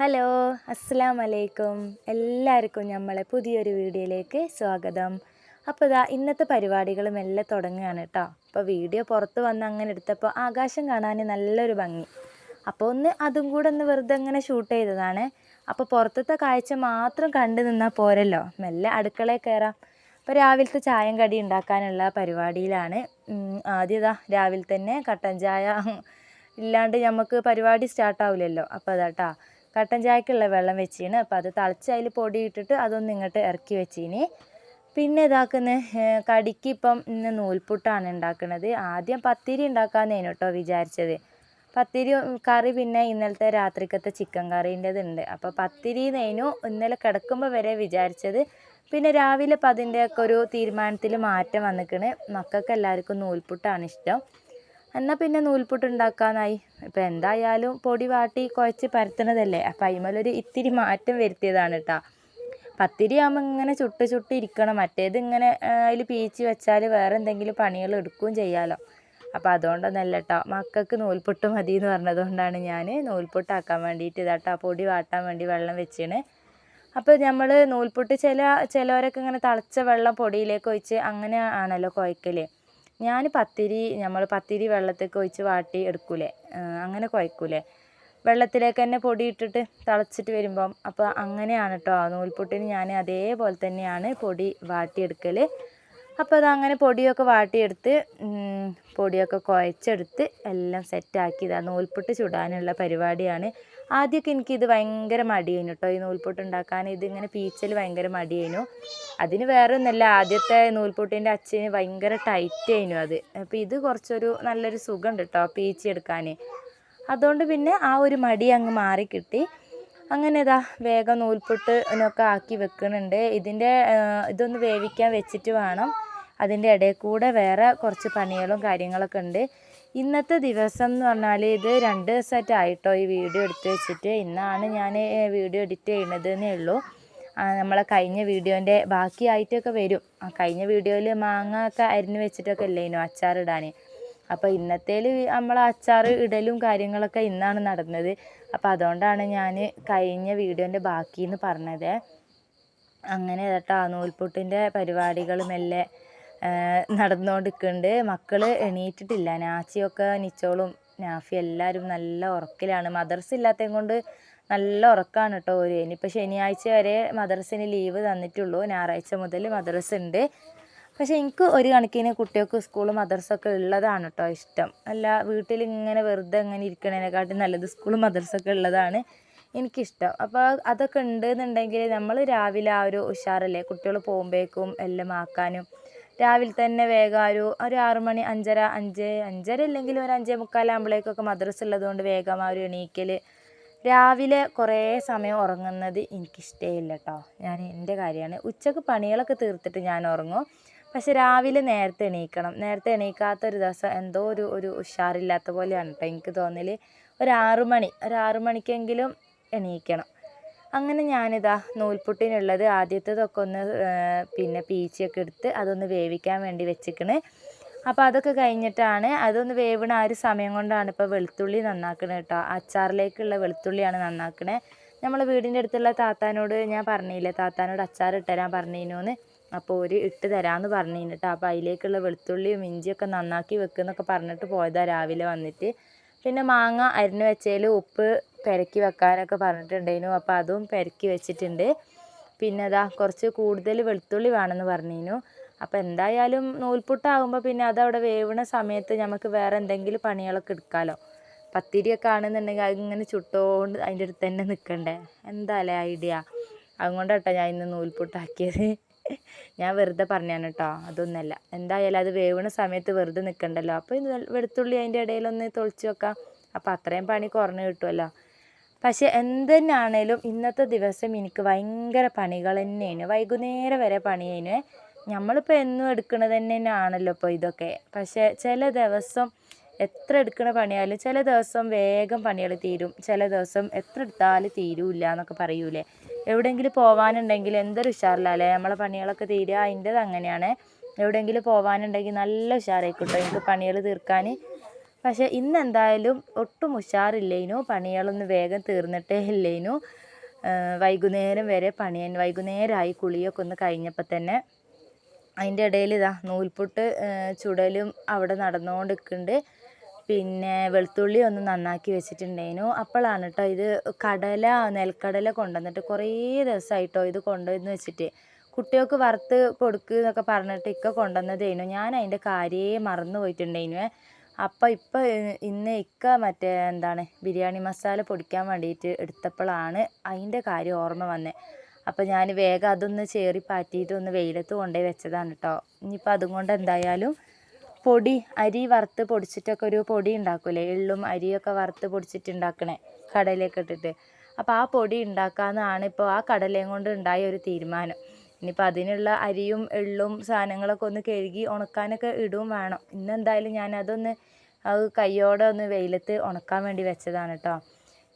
Hello അസ്സാം വലൈക്കും എല്ലാവർക്കും നമ്മളെ പുതിയൊരു വീഡിയോയിലേക്ക് സ്വാഗതം. അപ്പോൾ ഇതാ ഇന്നത്തെ പരിപാടികളും എല്ലാം തുടങ്ങുകയാണ് കേട്ടോ അപ്പോൾ വീഡിയോ പുറത്ത് വന്ന് അങ്ങനെ എടുത്തപ്പോൾ ആകാശം കാണാൻ നല്ലൊരു ഭംഗി. അപ്പോൾ ഒന്ന് അതും കൂടെ ഒന്ന് വെറുതെ അങ്ങനെ ഷൂട്ട് ചെയ്തതാണ്. അപ്പോൾ പുറത്തത്തെ കാഴ്ച മാത്രം കണ്ടു നിന്നാൽ പോരല്ലോ. മെല്ലെ അടുക്കളയിൽ കയറാം അപ്പോൾ രാവിലത്തെ ചായം കടി ഉണ്ടാക്കാനുള്ള പരിപാടിയിലാണ്. ആദ്യം ഇതാ രാവിലെ തന്നെ കട്ടൻ ചായ ഇല്ലാണ്ട് നമുക്ക് പരിപാടി സ്റ്റാർട്ടാവില്ലല്ലോ അപ്പോൾ അതാട്ടാ കട്ടൻ ചായക്കുള്ള വെള്ളം വെച്ചീന്. അപ്പോൾ അത് തിളച്ച് അതിൽ പൊടി ഇട്ടിട്ട് അതൊന്ന് ഇങ്ങോട്ട് ഇറക്കി വെച്ചീന്. പിന്നെ ഇതാക്കുന്ന കടിക്ക് ഇപ്പം ഇന്ന് നൂൽപുട്ടാണ് ഉണ്ടാക്കുന്നത് ആദ്യം പത്തിരി ഉണ്ടാക്കാമെന്നേനു കേട്ടോ വിചാരിച്ചത്. പത്തിരി കറി പിന്നെ ഇന്നലത്തെ രാത്രിക്കത്തെ ചിക്കൻ കറീന്റെത് ഉണ്ട് അപ്പോൾ പത്തിരി നെയ്നു ഇന്നലെ കിടക്കുമ്പോൾ വരെ വിചാരിച്ചത്. പിന്നെ രാവിലെ ഇപ്പം അതിന്റെയൊക്കെ ഒരു തീരുമാനത്തിൽ മാറ്റം വന്നിക്കണ്. മക്കൾക്ക് എല്ലാവർക്കും നൂൽപുട്ടാണ് ഇഷ്ടം. എന്നാൽ പിന്നെ നൂൽപുട്ട് ഉണ്ടാക്കാനായി. ഇപ്പം എന്തായാലും പൊടി വാട്ടി കുഴച്ച് പരത്തണതല്ലേ. അപ്പം അതിമേലൊരു ഇത്തിരി മാറ്റം വരുത്തിയതാണ് കേട്ടോ പത്തിരി ആകുമ്പോൾ ഇങ്ങനെ ചുട്ട് ചുട്ട് ഇരിക്കണം. മറ്റേത് ഇങ്ങനെ അതിൽ പീച്ച് വെച്ചാൽ വേറെ എന്തെങ്കിലും പണികൾ എടുക്കുകയും ചെയ്യാമല്ലോ അപ്പോൾ അതുകൊണ്ടൊന്നല്ല കേട്ടോ മക്കൾക്ക് നൂൽപുട്ട് മതി എന്ന് പറഞ്ഞതുകൊണ്ടാണ് ഞാൻ നൂൽപുട്ടാക്കാൻ വേണ്ടിയിട്ട് ഇതാട്ടോ പൊടി വാട്ടാൻ വേണ്ടി വെള്ളം വെച്ചിണേ. അപ്പോൾ നമ്മൾ നൂൽപുട്ട് ചില ചിലവരൊക്കെ ഇങ്ങനെ തിളച്ച വെള്ളം പൊടിയിലേക്ക് ഒഴിച്ച് അങ്ങനെ ആണല്ലോ കുഴക്കൽ ഞാൻ പത്തിരി നമ്മൾ പത്തിരി വെള്ളത്തേക്ക് ഒഴിച്ച് വാട്ടി എടുക്കൂലേ. അങ്ങനെ കുഴക്കൂലേ. വെള്ളത്തിലേക്ക് തന്നെ പൊടി ഇട്ടിട്ട് തിളച്ചിട്ട് വരുമ്പം അപ്പോൾ അങ്ങനെയാണ് കേട്ടോ നൂൽപുട്ടിന് ഞാൻ അതേപോലെ തന്നെയാണ് പൊടി വാട്ടിയെടുക്കൽ അപ്പോൾ അതങ്ങനെ പൊടിയൊക്കെ വാട്ടിയെടുത്ത് പൊടിയൊക്കെ കുഴച്ചെടുത്ത് എല്ലാം സെറ്റാക്കി. ഇതാ നൂൽപുട്ട് ചുടാനുള്ള പരിപാടിയാണ്. ആദ്യമൊക്കെ എനിക്കിത് ഭയങ്കര മടിയായിരുന്നു കേട്ടോ. ഈ നൂൽപുട്ട് ഉണ്ടാക്കാൻ ഇതിങ്ങനെ പീച്ചൽ ഭയങ്കര മടിയായിരുന്നു. അതിന് വേറെ ഒന്നല്ല ആദ്യത്തെ നൂൽപുട്ടിന്റെ അച്ഛന് ഭയങ്കര ടൈറ്റ് ആയിരുന്നു അത്. അപ്പോൾ ഇത് കുറച്ചൊരു നല്ലൊരു സുഖമുണ്ട് കേട്ടോ പീച്ചെടുക്കാൻ അതുകൊണ്ട് പിന്നെ ആ ഒരു മടി അങ്ങ് മാറിക്കിട്ടി. അങ്ങനെ ഇതാ വേഗം നൂൽപുട്ട് ഒക്കെ ആക്കി വെക്കുന്നുണ്ട്. ഇതിന്റെ ഇതൊന്ന് വേവിക്കാൻ വെച്ചിട്ട് വേണം. അതിന്റെ ഇടയിൽ കൂടെ വേറെ കുറച്ച് പണികളും കാര്യങ്ങളൊക്കെ ഉണ്ട്. ഇന്നത്തെ ദിവസം എന്ന് പറഞ്ഞാൽ ഇത് രണ്ട് ദിവസമായിട്ടായിട്ടോ ഈ വീഡിയോ എടുത്ത് വെച്ചിട്ട്. ഇന്നാണ് ഞാൻ വീഡിയോ എഡിറ്റ് ചെയ്യണത് എന്നേ ഉള്ളൂ നമ്മളെ കഴിഞ്ഞ വീഡിയോന്റെ ബാക്കിയായിട്ടൊക്കെ വരും. ആ കഴിഞ്ഞ വീഡിയോയിൽ മാങ്ങ ഒക്കെ അരിഞ്ഞ് വെച്ചിട്ടൊക്കെ അല്ലേനോ അച്ചാറിടാൻ അപ്പോൾ ഇന്നത്തേൽ നമ്മൾ അച്ചാർ ഇടലും കാര്യങ്ങളൊക്കെ ഇന്നാണ് നടന്നത്. അപ്പോൾ അതുകൊണ്ടാണ് ഞാൻ കഴിഞ്ഞ വീഡിയോന്റെ ബാക്കി എന്ന് പറഞ്ഞത്. അങ്ങനെ കേട്ടോ നൂൽപുട്ടിന്റെ പരിപാടികൾ മെല്ലെ നടന്നുകൊണ്ടിരിക്കുന്നുണ്ട് മക്കൾ എണീറ്റിട്ടില്ല. നാച്ചിയൊക്കെ നിച്ചോളും. നാഫി എല്ലാവരും നല്ല ഉറക്കിലാണ്. മദർസ് ഇല്ലാത്തത് കൊണ്ട് നല്ല ഉറക്കമാണ് കേട്ടോ ഒരു ഇനിയിപ്പോൾ ശനിയാഴ്ച വരെ മദർസിന് ലീവ് തന്നിട്ടുള്ളൂ. ഞായറാഴ്ച മുതൽ മദർസ് ഉണ്ട് പക്ഷെ എനിക്ക് ഒരു കണക്കിന് കുട്ടികൾക്ക് സ്കൂൾ മദർസൊക്കെ ഉള്ളതാണ് കേട്ടോ ഇഷ്ടം. അല്ല വീട്ടിൽ ഇങ്ങനെ വെറുതെ ഇങ്ങനെ ഇരിക്കണതിനെക്കാട്ടും നല്ലത് സ്കൂൾ മദർസൊക്കെ ഉള്ളതാണ് എനിക്കിഷ്ടം. അപ്പോൾ അതൊക്കെ ഉണ്ടെന്നുണ്ടെങ്കിൽ നമ്മൾ രാവിലെ ആ ഒരു ഉഷാറല്ലേ? കുട്ടികൾ പോകുമ്പോഴേക്കും എല്ലാം ആക്കാനും രാവിലെ തന്നെ വേഗം ഒരു ഒരു ആറ് മണി അഞ്ചര അഞ്ച് അഞ്ചര ഇല്ലെങ്കിൽ ഒരു അഞ്ചേ മുക്കാലാകുമ്പോഴേക്കൊക്കെ മദ്രസ ഉള്ളതുകൊണ്ട് വേഗം ആ ഒരു എണീക്കൽ രാവിലെ കുറേ സമയം ഉറങ്ങുന്നത് എനിക്കിഷ്ടമില്ല കേട്ടോ ഞാൻ എന്റെ കാര്യമാണ്. ഉച്ചയ്ക്ക് പണികളൊക്കെ തീർത്തിട്ട് ഞാൻ ഉറങ്ങും. പക്ഷെ രാവിലെ നേരത്തെ എണീക്കണം. നേരത്തെ എണീക്കാത്ത ഒരു ദിവസം എന്തോ ഒരു ഒരു ഉഷാറില്ലാത്ത പോലെയാണ് കേട്ടോ എനിക്ക് തോന്നൽ ഒരു ആറു മണി ഒരു ആറു മണിക്കെങ്കിലും എണീക്കണം. അങ്ങനെ ഞാനിതാ നൂൽപുട്ടിനുള്ളത് ആദ്യത്തേതൊക്കെ ഒന്ന് പിന്നെ പീച്ചിയൊക്കെ എടുത്ത് അതൊന്ന് വേവിക്കാൻ വേണ്ടി വെച്ചിക്കണ്. അപ്പോൾ അതൊക്കെ കഴിഞ്ഞിട്ടാണ് അതൊന്ന് വേവണ ആ ഒരു സമയം കൊണ്ടാണ് ഇപ്പോൾ വെളുത്തുള്ളി നന്നാക്കണത് കേട്ടോ അച്ചാറിലേക്കുള്ള വെളുത്തുള്ളിയാണ് നന്നാക്കണേ. നമ്മൾ വീടിന്റെ അടുത്തുള്ള താത്താനോട് ഞാൻ പറഞ്ഞില്ലേ താത്താനോട് അച്ചാർ ഇട്ടുതരാൻ പറഞ്ഞിരുന്നു അപ്പോൾ ഒരു ഇട്ട് തരാമെന്ന് പറഞ്ഞിരുന്നു കേട്ടോ അപ്പോൾ അതിലേക്കുള്ള വെളുത്തുള്ളിയും ഇഞ്ചിയൊക്കെ നന്നാക്കി വെക്കുന്നൊക്കെ പറഞ്ഞിട്ട് പോയതാണ് രാവിലെ വന്നിട്ട്. പിന്നെ മാങ്ങ അരിഞ്ഞ് വെച്ചതിൽ ഉപ്പ് പെരക്കി വെക്കാനൊക്കെ പറഞ്ഞിട്ടുണ്ടായിരുന്നു. അപ്പോൾ അതും പെരക്കി വെച്ചിട്ടുണ്ട്. പിന്നെ അതാ കുറച്ച് കൂടുതൽ വെളുത്തുള്ളി വേണമെന്ന് പറഞ്ഞിരുന്നു. അപ്പോൾ എന്തായാലും നൂൽപുട്ടാകുമ്പോൾ പിന്നെ അതവിടെ വേവണ സമയത്ത് നമുക്ക് വേറെ എന്തെങ്കിലും പണികളൊക്കെ എടുക്കാമല്ലോ പത്തിരിയൊക്കെ ആണെന്നുണ്ടെങ്കിൽ അതിങ്ങനെ ചുട്ടോണ്ട് അതിന്റെ അടുത്ത് തന്നെ നിൽക്കണ്ടേ? എന്താല്ലേ ഐഡിയ അതുകൊണ്ടാട്ടോ ഞാൻ ഇന്ന് നൂൽപുട്ടാക്കിയത്. ഞാൻ വെറുതെ പറഞ്ഞാണ് കേട്ടോ. അതൊന്നല്ല എന്തായാലും അത് വേവണ സമയത്ത് വെറുതെ നിൽക്കണ്ടല്ലോ. അപ്പോൾ ഇത് വെളുത്തുള്ളി അതിന്റെ ഇടയിലൊന്ന് തൊളിച്ച് വെക്കാം. അപ്പോൾ അത്രയും പണി കുറഞ്ഞ് കിട്ടുമല്ലോ. പക്ഷെ എന്ത് തന്നെയാണേലും ഇന്നത്തെ ദിവസം എനിക്ക് ഭയങ്കര പണികൾ തന്നെയാണ്. വൈകുന്നേരം വരെ പണിയേനു. നമ്മളിപ്പോൾ എന്നും എടുക്കുന്നത് തന്നെയാണല്ലോ ഇപ്പോൾ ഇതൊക്കെ. പക്ഷേ ചില ദിവസം എത്ര എടുക്കുന്ന പണിയായാലും ചില ദിവസം വേഗം പണികൾ തീരും. ചില ദിവസം എത്ര എടുത്താലും തീരൂല്ല എന്നൊക്കെ പറയൂലേ. എവിടെയെങ്കിലും പോകാനുണ്ടെങ്കിൽ എന്തൊരു ഉഷാറില്ലല്ലേ നമ്മളെ പണികളൊക്കെ തീരുക അതിന്റെത് അങ്ങനെയാണ്. എവിടെയെങ്കിലും പോകാനുണ്ടെങ്കിൽ നല്ല ഉഷാറായിക്കോട്ടോ. എനിക്ക് പണികൾ തീർക്കാൻ പക്ഷേ ഇന്ന് എന്തായാലും ഒട്ടും ഉഷാറില്ലേനു. പണികളൊന്നും വേഗം തീർന്നിട്ടേ ഇല്ലേനു. വൈകുന്നേരം വരെ പണിയൻ വൈകുന്നേരമായി കുളിയൊക്കെ ഒന്ന് കഴിഞ്ഞപ്പോൾ തന്നെ അതിന്റെ ഇടയിൽ ഇതാ നൂൽപുട്ട് ചുടലും അവിടെ നടന്നുകൊണ്ട് നിൽക്കുന്നുണ്ട് പിന്നെ വെളുത്തുള്ളി ഒന്ന് നന്നാക്കി വെച്ചിട്ടുണ്ടായിരുന്നു അപ്പോഴാണ് കേട്ടോ ഇത് കടല നെൽക്കടല കൊണ്ടുവന്നിട്ട് കുറേ ദിവസമായിട്ടോ ഇത് കൊണ്ടുവന്ന് വെച്ചിട്ട്. കുട്ടികൾക്ക് വറുത്ത് കൊടുക്കുക എന്നൊക്കെ പറഞ്ഞിട്ട് ഇക്ക കൊണ്ടുവന്നതേനു. ഞാൻ അതിന്റെ കാര്യേ മറന്നു പോയിട്ടുണ്ടായിരുന്നു അപ്പം ഇപ്പം ഇന്ന് ഇക്ക മറ്റേ എന്താണ് ബിരിയാണി മസാല പൊടിക്കാൻ വേണ്ടിയിട്ട് എടുത്തപ്പോഴാണ് അതിന്റെ കാര്യം ഓർമ്മ വന്നത് അപ്പോൾ ഞാൻ വേഗം അതൊന്ന് ചേറി പാറ്റിയിട്ട് ഒന്ന് വെയിലത്ത് കൊണ്ടുപോയി വെച്ചതാണ് കേട്ടോ ഇനിയിപ്പോൾ അതും കൊണ്ട് എന്തായാലും പൊടി അരി വറുത്ത് പൊടിച്ചിട്ടൊക്കെ ഒരു പൊടി ഉണ്ടാക്കൂലേ എള്ളും അരിയൊക്കെ വറുത്ത് പൊടിച്ചിട്ട് ഉണ്ടാക്കണേ ഇട്ടിട്ട്. അപ്പോൾ ആ പൊടി ഉണ്ടാക്കാമെന്നാണ് ഇപ്പോൾ ആ കടലയും കൊണ്ട് ഉണ്ടായ ഒരു തീരുമാനം. ഇനിയിപ്പോൾ അതിനുള്ള അരിയും എള്ളും സാധനങ്ങളൊക്കെ ഒന്ന് കഴുകി ഉണക്കാനൊക്കെ ഇടും വേണം. ഇന്നെന്തായാലും ഞാനതൊന്ന് അത് കയ്യോടെ ഒന്ന് വെയിലത്ത് ഉണക്കാൻ വേണ്ടി വെച്ചതാണ് കേട്ടോ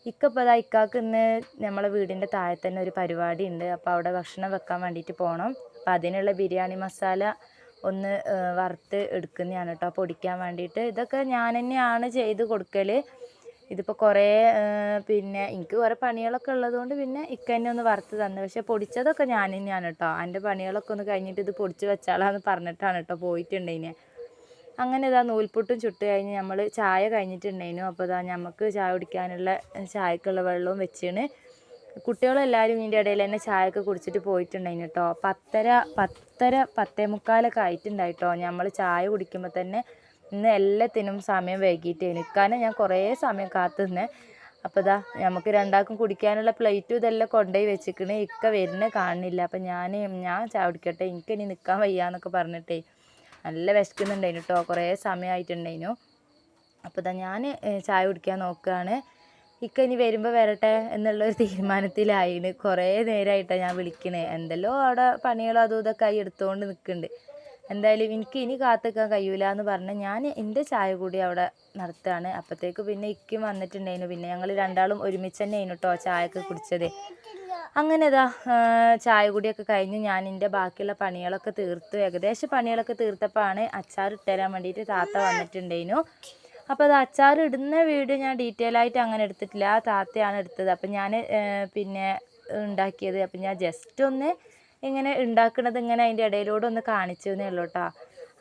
ഇക്കപ്പോൾ അതാ ഇക്കാക്ക് ഇന്ന് നമ്മളെ വീടിന്റെ താഴെ തന്നെ ഒരു പരിപാടി ഉണ്ട് അപ്പോൾ അവിടെ ഭക്ഷണം വെക്കാൻ വേണ്ടിയിട്ട് പോകണം അപ്പോൾ അതിനുള്ള ബിരിയാണി മസാല ഒന്ന് വറുത്ത് എടുക്കുന്നതാണ് കേട്ടോ പൊടിക്കാൻ വേണ്ടിയിട്ട് ഇതൊക്കെ ഞാൻ തന്നെയാണ് ചെയ്ത് കൊടുക്കൽ ഇതിപ്പോൾ കുറേ പിന്നെ എനിക്ക് കുറേ പണികളൊക്കെ ഉള്ളതുകൊണ്ട് പിന്നെ ഇക്ക തന്നെ ഒന്ന് വറുത്ത് തന്നു. പക്ഷേ പൊടിച്ചതൊക്കെ ഞാൻ തന്നെയാണ് കേട്ടോ എന്റെ പണികളൊക്കെ ഒന്ന് കഴിഞ്ഞിട്ട് ഇത് പൊടിച്ച് വെച്ചാളാന്ന് പറഞ്ഞിട്ടാണ് കേട്ടോ പോയിട്ടുണ്ടെങ്കിൽ അങ്ങനെ ഇതാ നൂൽപുട്ടും ചുട്ട് കഴിഞ്ഞ് നമ്മൾ ചായ കഴിഞ്ഞിട്ടുണ്ടായിരുന്നു അപ്പോൾ ഇതാ നമുക്ക് ചായ കുടിക്കാനുള്ള ചായക്കുള്ള വെള്ളവും വെച്ചാണ്. കുട്ടികളെല്ലാവരും ഇതിന്റെ ഇടയിൽ തന്നെ ചായയൊക്കെ കുടിച്ചിട്ട് പോയിട്ടുണ്ടായിരുന്നു കേട്ടോ പത്തര പത്തര പത്തേ മുക്കാലൊക്കെ ആയിട്ടുണ്ടായിട്ടോ നമ്മൾ ചായ കുടിക്കുമ്പോൾ തന്നെ ഇന്ന് എല്ലാത്തിനും സമയം വൈകിയിട്ട് എനിക്കാനും ഞാൻ കുറേ സമയം കാത്തു നിന്നേ അപ്പോൾ ഇതാ നമുക്ക് രണ്ടാൾക്കും കുടിക്കാനുള്ള പ്ലേറ്റും ഇതെല്ലാം കൊണ്ടുപോയി വെച്ചിക്കണ്. ഇക്ക വരുന്ന കാണുന്നില്ല. അപ്പം ഞാൻ ഞാൻ ചാവിടിക്കട്ടെ എനിക്ക് ഇനി നിൽക്കാൻ വയ്യാന്നൊക്കെ പറഞ്ഞിട്ടേ നല്ല വിശക്കുന്നുണ്ടായിന് കേട്ടോ കുറേ സമയമായിട്ടുണ്ടായിനു അപ്പോൾ ഇതാ ഞാൻ ചായ കുടിക്കാൻ നോക്കുകയാണ് ഇക്ക ഇനി വരുമ്പോൾ വരട്ടെ എന്നുള്ളൊരു തീരുമാനത്തിലായിന്. കുറേ നേരമായിട്ടാണ് ഞാൻ വിളിക്കണേ. എന്തെല്ലോ അവിടെ പണികളും അതും ഇതൊക്കെ ആയി എടുത്തുകൊണ്ട് നിൽക്കുന്നുണ്ട് എന്തായാലും എനിക്ക് ഇനി കാത്തിക്കാൻ കഴിയൂല എന്ന് പറഞ്ഞ് ഞാൻ എന്റെ ചായ കൂടി അവിടെ നടത്തുകയാണ് അപ്പോഴത്തേക്ക് പിന്നെ ഇക്കും വന്നിട്ടുണ്ടായിരുന്നു. പിന്നെ ഞങ്ങൾ രണ്ടാളും ഒരുമിച്ച് തന്നെ കേട്ടോ ചായയൊക്കെ കുടിച്ചത്. അങ്ങനെ ഇതാ ചായ കൂടിയൊക്കെ കഴിഞ്ഞ് ഞാൻ എന്റെ ബാക്കിയുള്ള പണികളൊക്കെ തീർത്തു. ഏകദേശം പണികളൊക്കെ തീർത്തപ്പോഴാണ് അച്ചാർ ഇട്ടുതരാൻ വേണ്ടിയിട്ട് താത്ത വന്നിട്ടുണ്ടായിരുന്നു. അപ്പോൾ അത് അച്ചാർ ഇടുന്ന വീഡിയോ ഞാൻ ഡീറ്റെയിൽ ആയിട്ട് അങ്ങനെ എടുത്തിട്ടില്ല. താത്തയാണ് എടുത്തത്. അപ്പം ഞാൻ പിന്നെ ഉണ്ടാക്കിയത്. അപ്പം ഞാൻ ജസ്റ്റ് ഒന്ന് ഇങ്ങനെ ഉണ്ടാക്കുന്നത് ഇങ്ങനെ അതിന്റെ ഇടയിലൂടെ ഒന്ന് കാണിച്ചു എന്നേ ഉള്ളൂ കേട്ടോ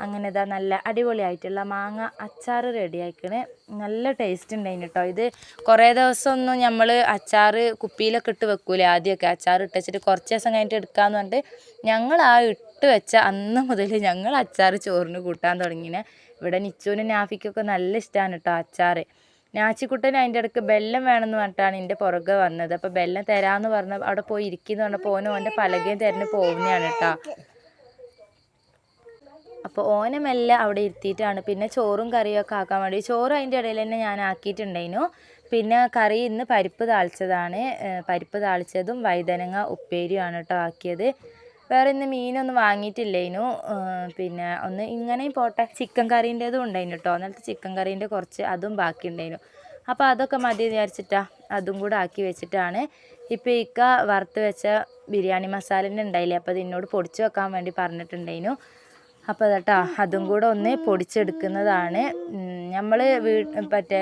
അങ്ങനെ ഇതാ നല്ല അടിപൊളിയായിട്ടുള്ള മാങ്ങ അച്ചാർ റെഡി ആയിക്കണ്. നല്ല ടേസ്റ്റ് ഉണ്ടായിന് കേട്ടോ ഇത് കുറേ ദിവസമൊന്നും നമ്മൾ അച്ചാർ കുപ്പിയിലൊക്കെ ഇട്ട് വെക്കൂലേ ആദ്യമൊക്കെ അച്ചാർ ഇട്ട് വെച്ചിട്ട് കുറച്ച് ദിവസം കഴിഞ്ഞിട്ട് എടുക്കാമെന്ന് പറഞ്ഞിട്ട് ഞങ്ങൾ ആ ഇട്ട് വെച്ച അന്ന് മുതൽ ഞങ്ങൾ അച്ചാർ ചോറിന് കൂട്ടാൻ തുടങ്ങിനെ. ഇവിടെ നിച്ചുവിനും നാഫിക്കൊക്കെ നല്ല ഇഷ്ടമാണ് കേട്ടോ അച്ചാർ നാച്ചിക്കുട്ടൻ അതിന്റെ ഇടയ്ക്ക് ബെല്ലം വേണമെന്ന് പറഞ്ഞിട്ടാണ് എന്റെ പുറകെ വന്നത്. അപ്പോൾ ബെല്ലം തരാമെന്ന് പറഞ്ഞ അവിടെ പോയി ഇരിക്കുന്നു പറഞ്ഞപ്പോൾ ഓനും ഓന്റെ പലകയും തിരഞ്ഞ് പോകുന്നതാണ് കേട്ടോ. അപ്പോൾ ഓനെ അവിടെ ഇരുത്തിയിട്ടാണ്. പിന്നെ ചോറും കറിയൊക്കെ ആക്കാൻ വേണ്ടി ചോറ് അതിന്റെ ഇടയിൽ തന്നെ ഞാൻ ആക്കിയിട്ടുണ്ടായിരുന്നു. പിന്നെ കറി ഇന്ന് പരിപ്പ് താളിച്ചതാണ്. പരിപ്പ് താളിച്ചതും വഴുതനങ്ങ ഉപ്പേരിയുമാണ് കേട്ടോ ആക്കിയത്. വേറെ ഇന്ന് മീനൊന്നും വാങ്ങിയിട്ടില്ലേനു. പിന്നെ ഒന്ന് ഇങ്ങനെയും പോട്ടെ. ചിക്കൻ കറീന്റെതും ഉണ്ടായിരുന്നു കേട്ടോ അന്നത്തെ ചിക്കൻ കറീന്റെ കുറച്ച് അതും ബാക്കി ഉണ്ടായിരുന്നു അപ്പോൾ അതൊക്കെ മതി വിചാരിച്ചിട്ടാ അതും കൂടെ ആക്കി വെച്ചിട്ടാണ്. ഇപ്പോൾ ഇക്ക വറുത്ത് വെച്ച ബിരിയാണി മസാലന്റെ ഉണ്ടായില്ലേ? അപ്പോൾ അത് എന്നോട് പൊടിച്ച് വെക്കാൻ വേണ്ടി പറഞ്ഞിട്ടുണ്ടായിരുന്നു അപ്പോൾ കേട്ടോ അതും കൂടെ ഒന്ന് പൊടിച്ചെടുക്കുന്നതാണ്. നമ്മൾ വീ മറ്റേ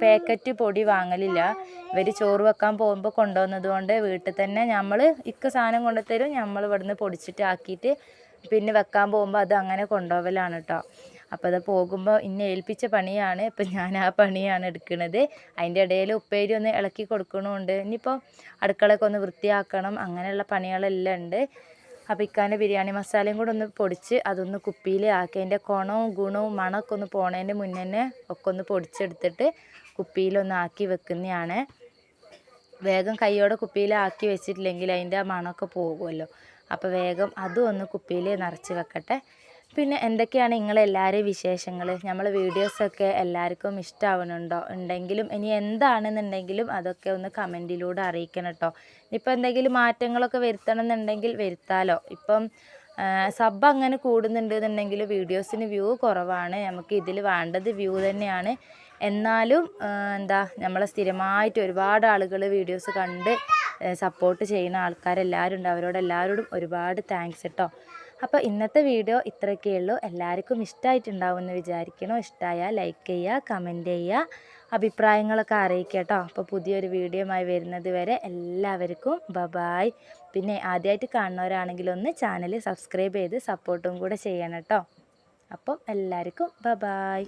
പാക്കറ്റ് പൊടി വാങ്ങലില്ല. ഇവർ ചോറ് വെക്കാൻ പോകുമ്പോൾ കൊണ്ടുവന്നത് കൊണ്ട് വീട്ടിൽ തന്നെ നമ്മൾ ഇക്ക സാധനം കൊണ്ടുത്തരും. നമ്മൾ ഇവിടുന്ന് പൊടിച്ചിട്ട് ആക്കിയിട്ട് പിന്നെ വെക്കാൻ പോകുമ്പോൾ അത് അങ്ങനെ കൊണ്ടുപോകലാണ് കേട്ടോ അപ്പോൾ അത് പോകുമ്പോൾ ഇന്നെ ഏൽപ്പിച്ച പണിയാണ്. ഇപ്പം ഞാൻ ആ പണിയാണ് എടുക്കുന്നത് അതിന്റെ ഇടയിൽ ഉപ്പേരി ഒന്ന് ഇളക്കി കൊടുക്കണമുണ്ട് ഇനിയിപ്പോൾ അടുക്കളയൊക്കെ ഒന്ന് വൃത്തിയാക്കണം. അങ്ങനെയുള്ള പണികളെല്ലാം ഉണ്ട്. അപ്പോൾ ഇക്കാന്റെ ബിരിയാണി മസാലയും കൂടെ ഒന്ന് പൊടിച്ച് അതൊന്ന് കുപ്പിയിൽ ആക്കി അതിന്റെ കുണവും ഗുണവും മണമൊക്കെ ഒന്ന് പോണതിന്റെ മുന്നേ തന്നെ ഒക്കെ ഒന്ന് പൊടിച്ചെടുത്തിട്ട് കുപ്പിയിലൊന്ന് ആക്കി വെക്കുന്നതാണ് വേഗം കൈയോടെ കുപ്പിയിൽ ആക്കി വെച്ചിട്ടില്ലെങ്കിൽ അതിന്റെ മണമൊക്കെ പോകുമല്ലോ. അപ്പോൾ വേഗം അതും ഒന്ന് കുപ്പിയിൽ നിറച്ച് വെക്കട്ടെ. പിന്നെ എന്തൊക്കെയാണ് നിങ്ങളെല്ലാവരെയും വിശേഷങ്ങൾ നമ്മൾ വീഡിയോസൊക്കെ എല്ലാവർക്കും ഇഷ്ടമാവുന്നുണ്ടോ ഉണ്ടെങ്കിലും ഇനി എന്താണെന്നുണ്ടെങ്കിലും അതൊക്കെ ഒന്ന് കമന്റിലൂടെ അറിയിക്കണം കേട്ടോ ഇപ്പോൾ എന്തെങ്കിലും മാറ്റങ്ങളൊക്കെ വരുത്തണം എന്നുണ്ടെങ്കിൽ വരുത്താലോ. ഇപ്പം സബ് അങ്ങനെ കൂടുന്നുണ്ട് എന്നുണ്ടെങ്കിൽ വീഡിയോസിന് വ്യൂ കുറവാണ്. നമുക്ക് ഇതിൽ വേണ്ടത് വ്യൂ തന്നെയാണ്. എന്നാലും എന്താ നമ്മളെ സ്ഥിരമായിട്ട് ഒരുപാട് ആളുകൾ വീഡിയോസ് കണ്ട് സപ്പോർട്ട് ചെയ്യുന്ന ആൾക്കാരെല്ലാവരും ഉണ്ട് അവരോട് എല്ലാവരോടും ഒരുപാട് താങ്ക്സ് കേട്ടോ അപ്പോൾ ഇന്നത്തെ വീഡിയോ ഇത്രയൊക്കെ ഉള്ളൂ. എല്ലാവർക്കും ഇഷ്ടമായിട്ടുണ്ടാവുമെന്ന് വിചാരിക്കണോ? ഇഷ്ടമായാൽ ലൈക്ക് ചെയ്യുക കമന്റ് ചെയ്യുക അഭിപ്രായങ്ങളൊക്കെ അറിയിക്കുക കേട്ടോ അപ്പോൾ പുതിയൊരു വീഡിയോയുമായി വരുന്നത് വരെ എല്ലാവർക്കും ബബായ് പിന്നെ ആദ്യമായിട്ട് കാണുന്നവരാണെങ്കിൽ ഒന്ന് ചാനൽ സബ്സ്ക്രൈബ് ചെയ്ത് സപ്പോർട്ടും കൂടെ ചെയ്യണം കേട്ടോ. അപ്പം എല്ലാവർക്കും ബബായ്